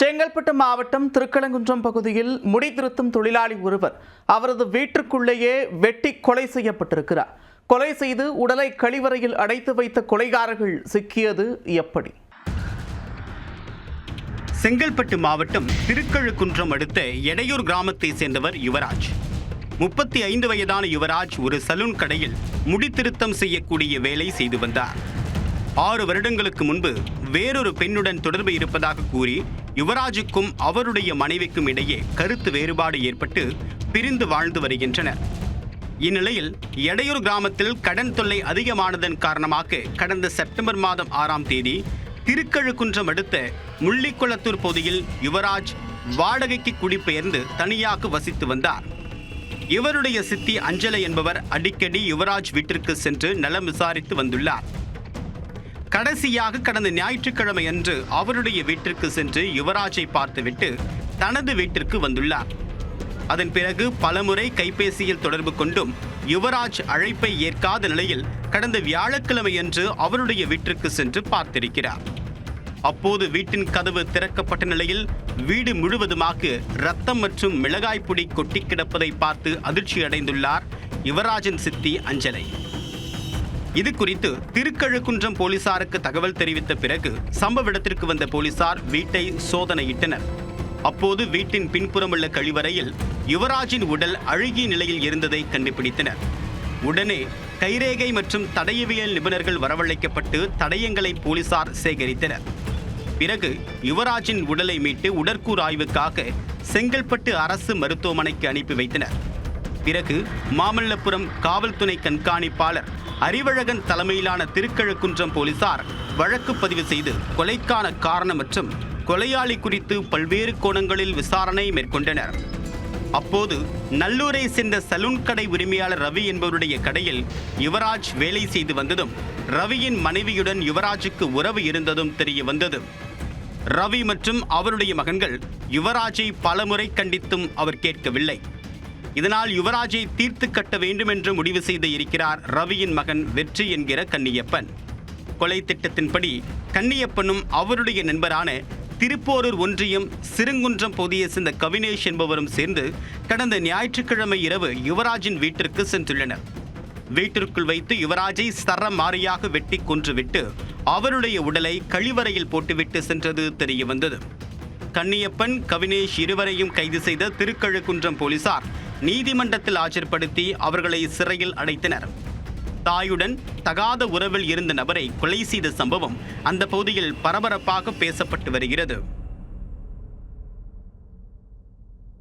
செங்கல்பட்டு மாவட்டம் திருக்கலங்குன்றம் பகுதியில் முடிதிருத்தும் தொழிலாளி ஒருவர் அவரது வீட்டிற்குள்ளேயே வெட்டி கொலை செய்யப்பட்டிருக்கிறார். கொலை செய்து உடலை கழிவறையில் அடைத்து வைத்த கொலைகாரர்கள் சிக்கியது எப்படி? செங்கல்பட்டு மாவட்டம் திருக்கழுக்குன்றம் அடுத்த எடையூர் கிராமத்தை சேர்ந்தவர் யுவராஜ். முப்பத்தி ஐந்து வயதான யுவராஜ் ஒரு சலூன் கடையில் முடித்திருத்தம் செய்யக்கூடிய வேலை செய்து வந்தார். ஆறு வருடங்களுக்கு முன்பு வேறொரு பெண்ணுடன் தொடர்பு இருப்பதாக கூறி யுவராஜுக்கும் அவருடைய மனைவிக்கும் இடையே கருத்து வேறுபாடு ஏற்பட்டு பிரிந்து வாழ்ந்து வருகின்றனர். இந்நிலையில் எடையூர் கிராமத்தில் கடன் தொல்லை அதிகமானதன் காரணமாக கடந்த செப்டம்பர் மாதம் ஆறாம் தேதி திருக்கழுக்குன்றம் அடுத்த முள்ளிக்குளத்தூர் பகுதியில் யுவராஜ் வாடகைக்கு குடிபெயர்ந்து தனியாக வசித்து வந்தார். இவருடைய சித்தி அஞ்சலை என்பவர் அடிக்கடி யுவராஜ் வீட்டிற்கு சென்று நலம் விசாரித்து வந்துள்ளார். கடைசியாக கடந்த ஞாயிற்றுக்கிழமை அன்று அவருடைய வீட்டிற்கு சென்று யுவராஜை பார்த்துவிட்டு தனது வீட்டிற்கு வந்துள்ளார். அதன் பிறகு பலமுறை கைபேசியில் தொடர்பு கொண்டும் யுவராஜ் அழைப்பை ஏற்காத நிலையில் கடந்த வியாழக்கிழமையன்று அவருடைய வீட்டிற்கு சென்று பார்த்திருக்கிறார். அப்போது வீட்டின் கதவு திறக்கப்பட்ட நிலையில் வீடு முழுவதுமாக ரத்தம் மற்றும் மிளகாய் பொடி கொட்டி கிடப்பதை பார்த்து அதிர்ச்சி அடைந்துள்ளார் யுவராஜன் சித்தி அஞ்சலை. இது குறித்து திருக்கழுக்குன்றம் போலீசாருக்கு தகவல் தெரிவித்த பிறகு சம்பவ இடத்திற்கு வந்த போலீசார் வீட்டை சோதனையிட்டனர். அப்போது வீட்டின் பின்புறம் உள்ள கழிவறையில் யுவராஜின் உடல் அழுகிய நிலையில் இருந்ததை கண்டுபிடித்தனர். உடனே கைரேகை மற்றும் தடயவியல் நிபுணர்கள் வரவழைக்கப்பட்டு தடயங்களை போலீசார் சேகரித்தனர். பிறகு யுவராஜின் உடலை மீட்டு உடற்கூறு ஆய்வுக்காக செங்கல்பட்டு அரசு மருத்துவமனைக்கு அனுப்பி வைத்தனர். பிறகு மாமல்லபுரம் காவல்துறை கண்காணிப்பாளர் அறிவழகன் தலைமையிலான திருக்கழுக்குன்றம் போலீசார் வழக்கு பதிவு செய்து கொலைக்கான காரணம் மற்றும் கொலையாளி குறித்து பல்வேறு கோணங்களில் விசாரணை மேற்கொண்டனர். அப்போது நல்லூரை சேர்ந்த சலூன் கடை உரிமையாளர் ரவி என்பவருடைய கடையில் யுவராஜ் வேலை செய்து வந்ததும் ரவியின் மனைவியுடன் யுவராஜுக்கு உறவு இருந்ததும் தெரிய வந்தது. ரவி மற்றும் அவருடைய மகன்கள் யுவராஜை பலமுறை கண்டித்தும் அவர் கேட்கவில்லை. இதனால் யுவராஜை தீர்த்து கட்ட வேண்டும் என்று முடிவு செய்து இருக்கிறார் ரவியின் மகன் வெற்றி என்கிற கன்னியப்பன். கொலை திட்டத்தின்படி கன்னியப்பனும் அவருடைய நண்பரான திருப்போரூர் ஒன்றியம் சிறுங்குன்றம் பகுதியை சேர்ந்த கவினேஷ் என்பவரும் சேர்ந்து கடந்த ஞாயிற்றுக்கிழமை இரவு யுவராஜின் வீட்டிற்கு சென்றுள்ளனர். வீட்டிற்குள் வைத்து யுவராஜை சரமாரியாக வெட்டி கொன்றுவிட்டு அவருடைய உடலை கழிவறையில் போட்டுவிட்டு சென்றது தெரிய வந்தது கன்னியப்பன் கவினேஷ் இருவரையும் கைது செய்த திருக்கழுக்குன்றம் போலீசார் நீதிமன்றத்தில் ஆஜர்படுத்தி அவர்களை சிறையில் அடைத்தனர். தாயுடன் தகாத உறவில் இருந்த நபரை கொலை செய்த சம்பவம் அந்த பகுதியில் பரபரப்பாக பேசப்பட்டு வருகிறது.